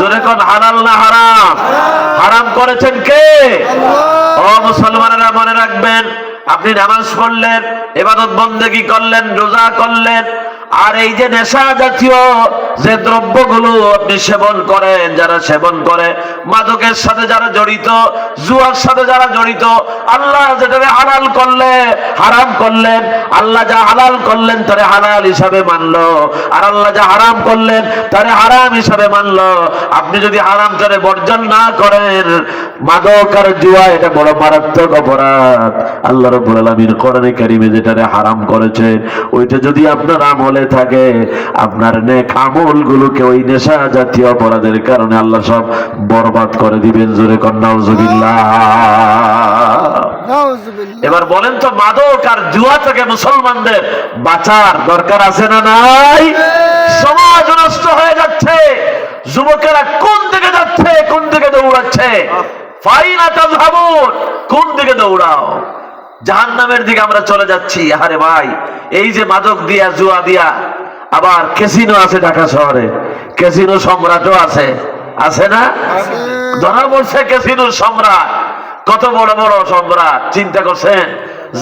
জোরে কোন হালাল না হারাম? হারাম। করেছেন কে? ও মুসলমানেরা মনে রাখবেন আপনি নামাজ পড়লেন এবাদত বন্দেগী করলেন রোজা করলেন আর এই যে নেশা জাতীয় যে দ্রব্যগুলো আপনি সেবন করেন, যারা সেবন করে, মাদকের সাথে যারা জড়িত, জুয়ার সাথে যারা জড়িত, আল্লাহ যেটাকে হালাল করলে, হারাম করলেন, আল্লাহ যা হালাল করলেন তারে হালাল হিসাবে মানলো, আর আল্লাহ যা হারাম করলেন তারে হারাম হিসাবে মানলো। আপনি যদি হারাম করে বর্জন না করেন, মাদক আর জুয়া এটা বড় মারাত্মক অপরাধ। আল্লাহ রব্বুল আলামিন কারিমে যেটারে হারাম করেছেন, ওইটা যদি আপনার আমলে থাকে, আপনার নেক আমল গুলোকে ওই নেশা জাতীয় অপরাধের কারণে আল্লাহ সব বরবাদ করে দিবেন জোরে কন্যা এবার বলেন তো মাদক আর জুয়া থেকে মুসলমানদের বাঁচার দরকার আছে না নাই? সমাজ নষ্ট হয়ে যাচ্ছে। যুবকেরা কোন দিকে যাচ্ছে কোন দিকে দৌড়াচ্ছে? কোন দিকে দৌড়াও? জাহান নামের দিকে আমরা চলে যাচ্ছি। আরে ভাই এই যে মাদক দিয়া জুয়া দিয়া আবার ক্যাসিনো আছে ঢাকা শহরে। ক্যাসিনো সম্রাটও আছে। আছে না? ধরা পড়ছে ক্যাসিনো সম্রাট। কত বড় বড় সম্রাট চিন্তা করছেন?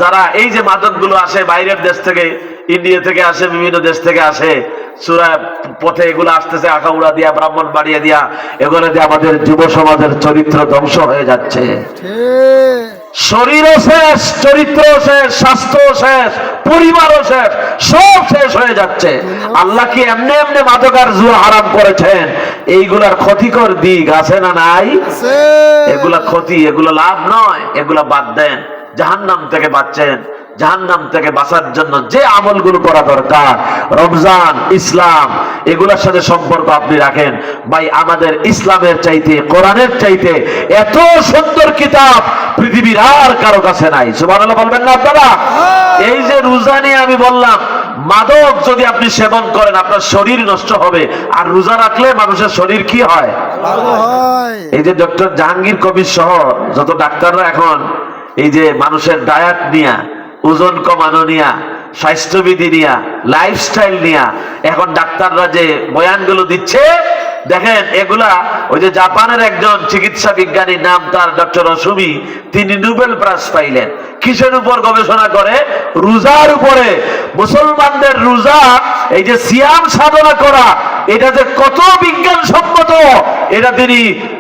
যারা এই যে মাদকগুলো আসে বাইরের দেশ থেকে ইন্ডিয়া থেকে আসে বিভিন্ন দেশ থেকে আসে সুরা পথে এগুলো আসতেছে আখাউড়া দিয়া ব্রাহ্মণ বাড়িয়ে দিয়া এগুলো দিয়ে আমাদের যুব সমাজের চরিত্র ধ্বংস হয়ে যাচ্ছে। শরীরও শেষ চরিত্র শেষ স্বাস্থ্য শেষ পরিবারও শেষ সব শেষ হয়ে যাচ্ছে। আল্লাহ কি এমনি এমনি মাদকার জুয়া হারাম করেছেন? এইগুলার ক্ষতিকর দিক আছে না নাই? এগুলা ক্ষতি এগুলো লাভ নয় এগুলা বাদ দেন। জাহান্নাম থেকে বাঁচছেন। জাহান্নাম থেকে বাঁচার জন্য যে আমলগুলো করা দরকার রমজান ইসলাম এগুলোর সাথে সম্পর্ক আপনি রাখেন। ভাই আমাদের ইসলামের চাইতে কোরআনের চাইতে এত সুন্দর কিতাব পৃথিবীর আর কারও কাছে নাই। সুবহানাল্লাহ বলবেন না আপনারা? এই যে রোজা নিয়ে আমি বললাম মাদক যদি আপনি সেবন করেন আপনার শরীর নষ্ট হবে। আর রোজা রাখলে মানুষের শরীর কি হয়। এই যে ডক্টর জাহাঙ্গীর কবির সহ যত ডাক্তাররা এখন এই যে মানুষের ডায়েট নিয়া, ওজন কমানো নিয়া, স্বাস্থ্যবিধি নিয়া লাইফস্টাইল নিয়া, এখন ডাক্তাররা যে বয়ানগুলো দিচ্ছে, দেখেন এগুলা ওই যে জাপানের একজন চিকিৎসা বিজ্ঞানীর নাম তার ডক্টর অসুমি, তিনি নোবেল প্রাইজ পাইলেন। কিসের উপর গবেষণা করে? রোজার উপরে। মুসলমানদের রোজা, এই যে সিয়াম সাধনা করা, এটা যে কত বিজ্ঞান সম্মত এটা তিনি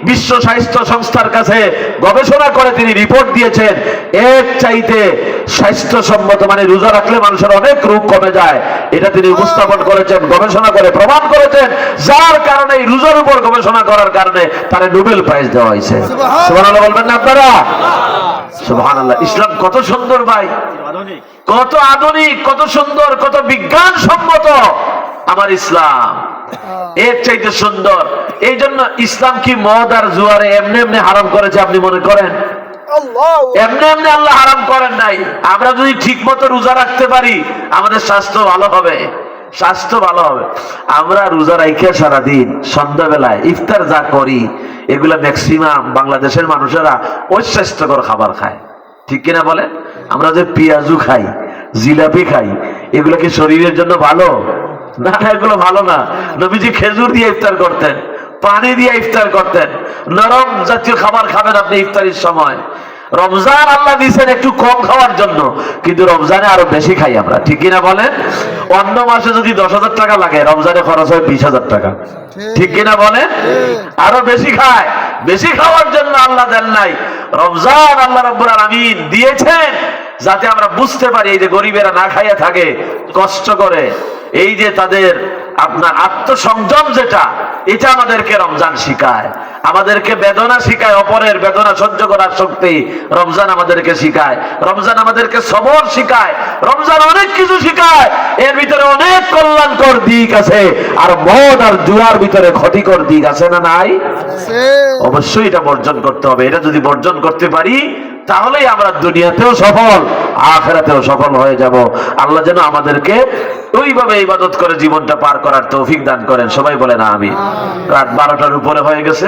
বিশ্ব স্বাস্থ্য সংস্থার কাছে গবেষণা করে তিনি রিপোর্ট দিয়েছেন। এর চাইতে স্বাস্থ্যসম্মত মানে রোজা রাখলে মানুষের অনেক রোগ কমে যায়। এটা তিনি উপস্থাপন করেছেন গবেষণা করে প্রমাণ করেছেন। যার কারণে রোজার উপর গবেষণা করার কারণে তারা নোবেল প্রাইজ দেওয়া হয়েছে। বলবেন না আপনারা? সুবহানাল্লাহ ইসলাম কত সুন্দর ভাই। কত আধুনিক কত সুন্দর কত বিজ্ঞান সম্মত আমার ইসলাম। এর চাইতে সুন্দর। এই জন্য ইসলাম কি মদ আর জুয়ারে এমনি এমনি হারাম করেছে আপনি মনে করেন? এমনি এমনি আল্লাহ হারাম করেন নাই। আমরা যদি ঠিক মতো রোজা রাখতে পারি আমাদের স্বাস্থ্য ভালো হবে। স্বাস্থ্য ভালো হবে। আমরা রোজা রাইখে সারাদিন সন্ধ্যাবেলায় ইফতার যা করি এগুলা ম্যাক্সিমাম বাংলাদেশের মানুষেরা অস্বাস্থ্যকর খাবার খায়। ঠিক কিনা বলেন? আমরা যে পেঁয়াজু খাই জিলাপি খাই এগুলো কি শরীরের জন্য ভালো? না, এগুলো ভালো না। নবীজি খেজুর দিয়ে ইফতার করতেন, পানি দিয়ে ইফতার করতেন। নরম জাতীয় খাবার খাবেন আপনি ইফতারির সময়। রমজান আল্লাহ দিয়েছেন একটু কম খাওয়ার জন্য, কিন্তু রমজানে আরও বেশি খাই আমরা। ঠিক কিনা বলেন? অন্য মাসে যদি দশ হাজার টাকা লাগে, রমজানে খরচ হয় বিশ হাজার টাকা। ঠিক কিনা বলেন? আরও বেশি খায়। বেশি খাওয়ার জন্য আল্লাহ দেন নাই। রমজান আল্লাহ রব্বুল আলামিন দিয়েছেন, যাতে আমরা বুঝতে পারি এই যে গরিবেরা না খাইয়া থাকে, কষ্ট করে। এই যে তাদের আপনার আত্মসংযম যেটা এটা আমাদেরকে রমজান শিখায়। আমাদেরকে বেদনা শিখায় অপরের বেদনা সহ্য করার শক্তি রমজান আমাদেরকে শিখায়। রমজান আমাদেরকে সবর শিখায় রমজান অনেক কিছু শিখায়। এর ভিতরে অনেক কল্যাণকর দিক আছে আর মদ আর জুয়ার ভিতরে ক্ষতিকর দিক আছে না নাই? অবশ্যই এটা বর্জন করতে হবে। এটা যদি বর্জন করতে পারি তাহলেই আমরা দুনিয়াতেও সফল আখেরাতেও সফল হয়ে যাব আল্লাহ যেন আমাদেরকে ওইভাবে ইবাদত করে জীবনটা পার করার তৌফিক দান করেন সবাই বলেন আমি রাত বারোটার উপরে হয়ে গেছে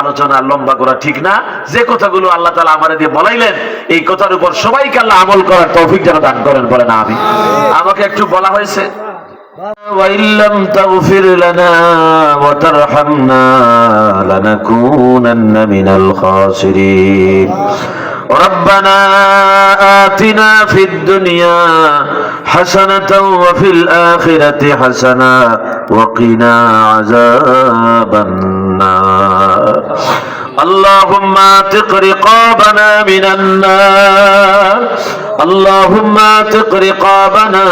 আলোচনা লম্বা করা ঠিক না যে কথাগুলো আল্লাহ তালা আমার দিয়ে বলাইলেন এই কথার উপর সবাইকে আল্লাহ আমল করার তৌফিক যেন দান করেন বলেন আমি আমাকে একটু বলা হয়েছে وإن لم تغفر لنا وترحمنا لنكونن من الخاسرين ربنا آتنا في الدنيا حسنة وفي الآخرة حسنة وقنا عذاب النار اللهم اعتق رقابنا من النار اللهم اعتق رقابنا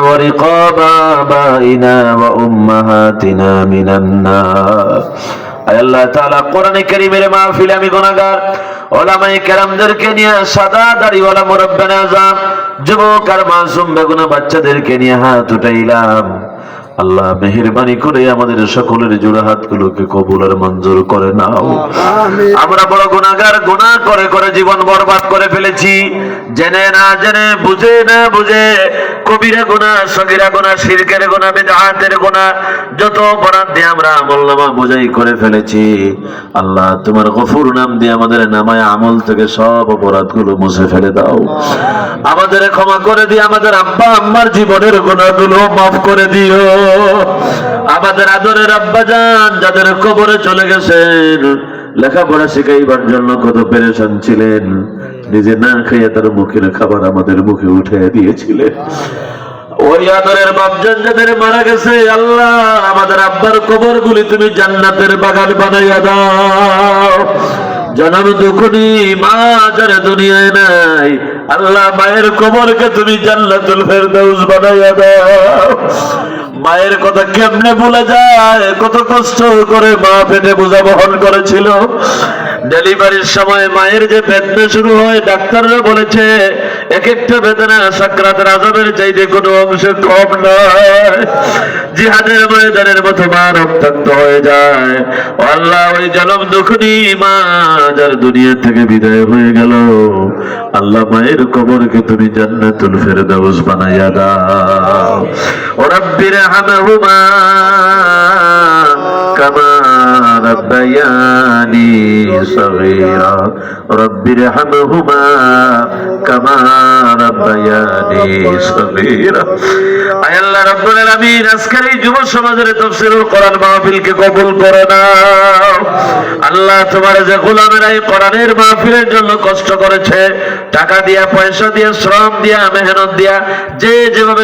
ورقاب آبائنا وأمهاتنا من النار আয় আল্লাহ তাআলা কোরআনে কারীমের মাহফিলে, আমি গুনাহগার। ওলামায়ে কেরামদেরকে নিয়ে সাদা দাড়িওয়ালা মুরব্বানা আযম যুবক আর মাসুম বেগুনা বাচ্চাদেরকে নিয়ে হাত উঠাইলাম। আল্লাহ মেহেরবানি করে আমাদের সকলের জোড়া হাতগুলোকে কবুল আর মঞ্জুর করে নাও। আমরা বড় গুণাগার গুনাহ করে করে জীবন বরবাদ করে ফেলেছি। জেনে না জেনে বুঝে না বুঝে কবিরা গুনাহ সগিরা গুনাহ শিরকের গুনাহ বিদআতের গুনাহ যত অপরাধ দিয়ে আমরা আমল নামা বোঝাই করে ফেলেছি। আল্লাহ তোমার গফুর নাম দিয়ে আমাদের নামায় আমল থেকে সব অপরাধগুলো মুছে ফেলে দাও। আমাদের ক্ষমা করে দিয়ে আমাদের আব্বা আম্মার জীবনের গুণাগুলো মাফ করে দিও। আমাদের আদরের আব্বা যান যাদের কবরে চলে গেছেন, লেখাপড়া শিখাইবার জন্য কত পেরেশান ছিলেন। নিজে না খাইয়া তার মুখের খাবার আমাদের মুখে উঠে দিয়েছিলেন। ওই আদরের বাপজান যাদের মারা গেছে, আল্লাহ, আমাদের আব্বার কবর গুলি তুমি জান্নাতের বাগান বানাইয়া দাও। জনম দুখনি, মা যারা দুনিয়ায় নাই আল্লাহ মায়ের কবরকে তুমি জান্নাতুল ফেরদাউস বানাইয়া দাও। মায়ের কথা কেমনে ভুলে যায়? কত কষ্ট করে মা পেটে বোঝা বহন করেছিল। ডেলিভারির সময় মায়ের যে বেদনা শুরু হয়, ডাক্তাররা বলেছে এক একটা বেদনা সাকরাতের আজমের চাইতে কোনো অংশে কম নয়। জিহাদের ময়দানের মতো মা রক্তান্ত হয়ে যায়। আল্লাহ ওই জলম দুঃখনি মা যার দুনিয়া থেকে বিদায় হয়ে গেল। আল্লাহ মায়ের কবরকে তুমি জান্নাতুল ফেরদাউস বানাইয়া দাও। ও রাব্বির হামাহুমা কামা রাব্বায়ানি صغيرا. رب ارحمهما.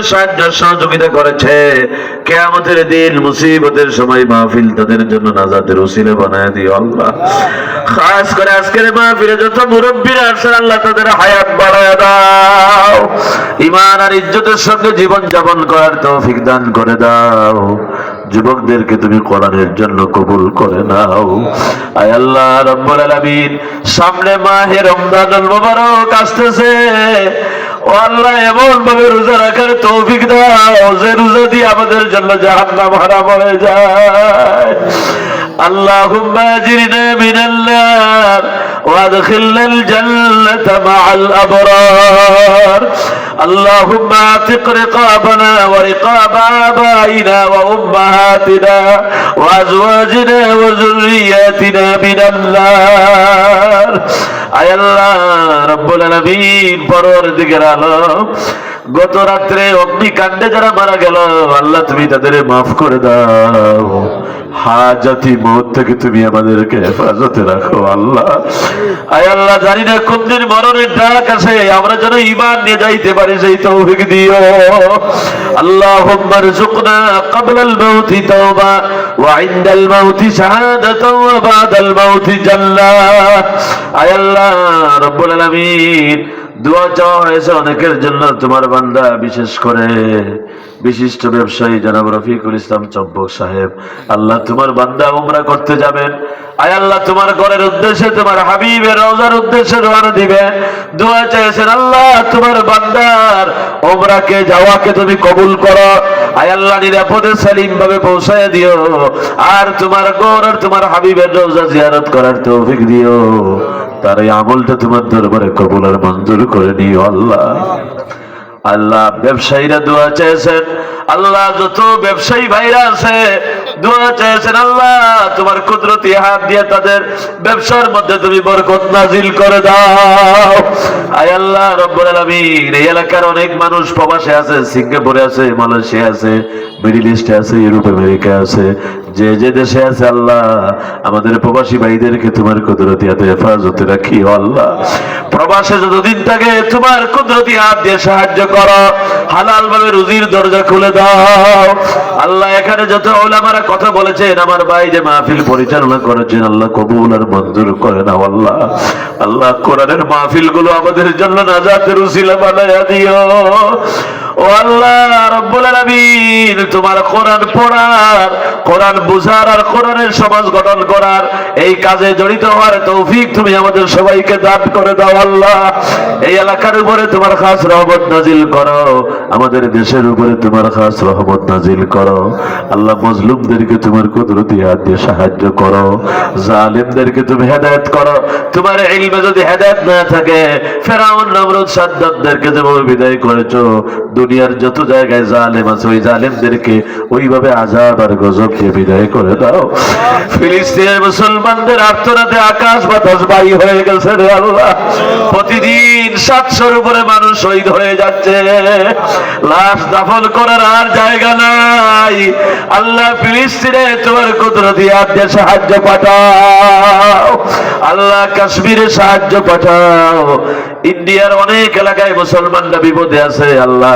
সাহায্য, সহযোগিতা করেছে, কেয়ামতের দিন মুসিবতের সময় মাহফিল তাদের জন্য নাজাতের উসিলে বানায় আল্লাহ। খাস করে আজকের মাহফিলে যত মুরব্বীরা আল্লাহ তাদের হায়াত বাড়ায় দাও। ইমান আর ইজ্জতের সঙ্গে জীবন যাপন করার তৌফিক দান করে দাও। যুবকদেরকে তুমি কোরআনের জন্য কবুল করে নাও। আয় আল্লাহ রব্বুল আলামিন, সামনে মাহে রমজানুল মুবারক আসতেছে। ও আল্লাহ এমন ভাবে রোজা রাখার তৌফিক দাও যে রোজা দিয়ে আমাদের জন্য জাহান্নাম হারাম হয়ে যায় اللهم اجرنا من النار وادخلنا الجنة مع الأبرار اللهم اعتق رقابنا ورقاب آبائنا وأمهاتنا وأزواجنا وذرياتنا من النار আয় আল্লাহ রব্বুল আলামিন পরর দিকের আলম গত রাত্রে অগ্নিকাণ্ডে যারা মারা গেল, আল্লাহ তুমি তাদের মাফ করে দাও। হা জাতি মত থেকে তুমি আমাদেরকে হেফাজতে রাখো, আল্লাহ। আয় আল্লাহ, জানি না কোন দিন মরণের ডাক আছে আমরা যেন ইমান নিয়ে যাইতে পারি, সেই তৌফিক দিও। আল্লাহ হুম্মার জুকনা কাবলাল মাউতি তাওবা, ওয়া ইনদাল মাউতি শাহাদাত, ওয়া বাদাল মাউতি জান্নাহ আয় আল্লাহ, রব্বুল আলামিন দোয়া চাওয়া হয়েছে অনেকের জন্য, তোমার বান্দা বিশেষ করে বিশিষ্ট ব্যবসায়ী জনাব রফিকুল ইসলাম চব্বক সাহেব। আল্লাহ তোমার বান্দা উমরা করতে যাবেন। আয় আল্লাহ, তোমার ঘরের উদ্দেশ্যে, তোমার হাবিবের রওজার উদ্দেশ্যে রওনা দিবে। দোয়া চাইছেন আল্লাহ, তোমার বান্দার ওমরাকে যাওয়াকে তুমি কবুল করো। আয় আল্লাহ, নিরাপদে সালিম ভাবে পৌঁছায় দিও। আর তোমার গৌর আর তোমার হাবিবের রওজা জিয়ারত করার তৌফিক দিও। তার এই আমলটা তোমার দরবারে কবুল আর মঞ্জুর করে নিও আল্লাহ। আল্লাহ, ব্যবসায়ীরা দোয়া চেয়েছেন। আল্লাহ, যত ব্যবসায়ী ভাইরা আছে, দোয়া চেয়েছেন, আল্লাহ, তোমার কুদরতি হাত দিয়ে তাদের ব্যবসার মধ্যে তুমি বরকত নাজিল করে দাও। আয় আল্লাহ, রব্বুল আলামিন, এই এলাকার অনেক মানুষ প্রবাসে আছে, সিঙ্গাপুরে আছে মালয়েশিয়া আছে, মিডিল ইস্টে আছে, ইউরোপ আমেরিকা আছে। যে যে দেশে আছে আল্লাহ, আমাদের প্রবাসী ভাইদেরকে তোমার কুদরতি হাতে হেফাজতে রাখি আল্লাহ। প্রবাসে যতদিন থাকে, তোমার কুদরতি হাত দিয়ে সাহায্য করো। হালাল ভাবে রুজির দরজা খুলে দাও। আল্লাহ, এখানে যত ওলামারা কথা বলেছেন, আমার ভাই যে মাহফিল পরিচালনা করেছেন, আল্লাহ কবুল আর মঞ্জুর করে নাও, আল্লাহ। আল্লাহ, কোরআনের মাহফিলগুলো আমাদের জন্য নাজাতের উসিলা বানায়া দিও। ও আল্লাহ, রব্বুল আলামিন, তোমার কোরআন পড়ার, কোরআন বুঝার আর কোরআনের সমাজ গঠন করার এই কাজে জড়িত হওয়ার তৌফিক তুমি আমাদের সবাইকে দান করে দাও আল্লাহ। এই এলাকার উপরে তোমার খাস রহমত নাজিল করো। আমাদের দেশের উপরে তোমার খাস রহমত নাজিল করো। আল্লাহ মজলুমদেরকে তোমার কুদরতি হাত দিয়ে সাহায্য করো। জালিমদেরকে তুমি হেদায়েত করো। তোমার ইলমে যদি হেদায়েত না থাকে, ফেরাউন, নমরুদ সাদ্দাতদেরকে যেভাবে বিদায় করেছ দুনিয়ার যত জায়গায় জালেম আছে, ওই জালেমদেরকে ওইভাবে আজাব আর গজব দিয়ে বিদায় করে দাও। ফিলিস্তিনের মুসলমানদের আর্তনাতে আকাশ বাতাস বাড়ি হয়ে গেছে রে আল্লাহ। প্রতিদিন সাতশোর উপরে মানুষ শহীদ হয়ে যাচ্ছে। লাশ দাফন করার আর জায়গা নাই। আল্লাহ ফিলিস্তিনে তোমার কুদরতি হাত দিয়ে সাহায্য পাঠাও। আল্লাহ কাশ্মীরে সাহায্য পাঠাও। ইন্ডিয়ার অনেক এলাকায় মুসলমানরা বিপদে আছে আল্লাহ।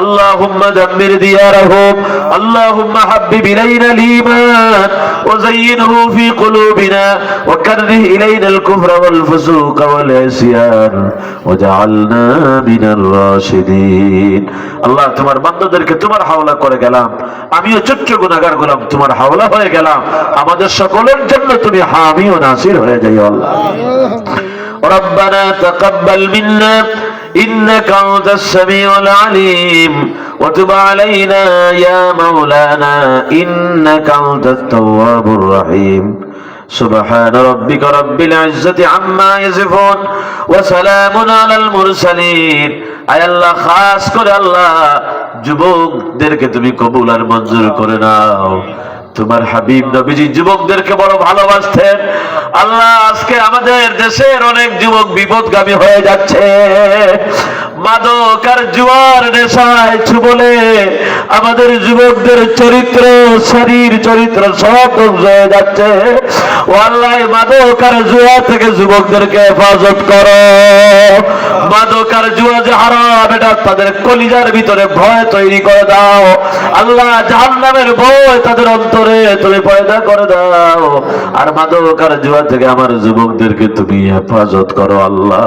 আল্লাহুম্মা দাম্মির দিয়ারাহুম আল্লাহুম্মা হাব্বিব ইলাইনা الإيمان وزينه في قلوبنا وكره إلينا الكفر والفسوق والعصيان وجعلنا من الراشدين আল্লাহ তোমার বান্দাদেরকে তোমার হাওলা করে গেলাম আমিও ছোট্ট গুনাহগার গোলাম তোমার হাওলা হয়ে গেলাম আমাদের সকলের জন্য তুমি হামি ও নাসির হয়ে যাই আল্লাহ ربنا تقبل منا إنك أنت السميع العليم وتب علينا يا مولانا إنك أنت التواب الرحيم سبحان ربك رب العزة عما يصفون وسلام على المرسلين আয় আল্লাহ খাস করে আল্লাহ যুবকদেরকে তুমি কবুল আর মঞ্জুর করে নাও তোমার হাবিব নবীজি যুবকদেরকে বড় ভালোবাসতেন। আল্লাহ, আজকে আমাদের দেশের অনেক যুবক বিপদগামী হয়ে যাচ্ছে। মাদক আর জুয়ার নেশায় ছুবলে আমাদের যুবকদের চরিত্র, শরীর চরিত্র সব ধ্বংস হয়ে যাচ্ছে। ও আল্লাহ মাদক আর জুয়া থেকে যুবকদেরকে হেফাজত করো। মাদক আর জুয়া যে হারাম, এটা তাদের কলিজার ভিতরে ভয় তৈরি করে দাও। আল্লাহ জাহান্নামের ভয় তাদের অন্তরে তুমি পয়দা করে দাও আর মাদক আর জুয়া থেকে আমার যুবকদেরকে তুমি হেফাজত করো আল্লাহ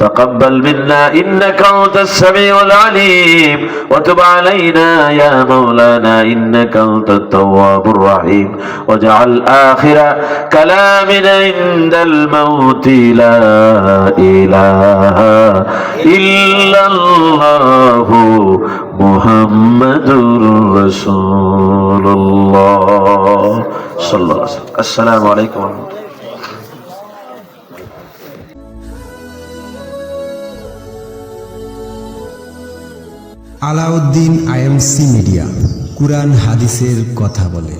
تقبل منا إنك أنت السميع العليم وتب علينا يا مولانا إنك أنت التواب الرحيم واجعل آخر كلامنا عند الموت لا إله إلا الله মোহাম্মদুর রসুল্লাহ আসসালামু আলাইকুম আলাউদ্দিন আইএমসি মিডিয়া কুরআন হাদিসের কথা বলে।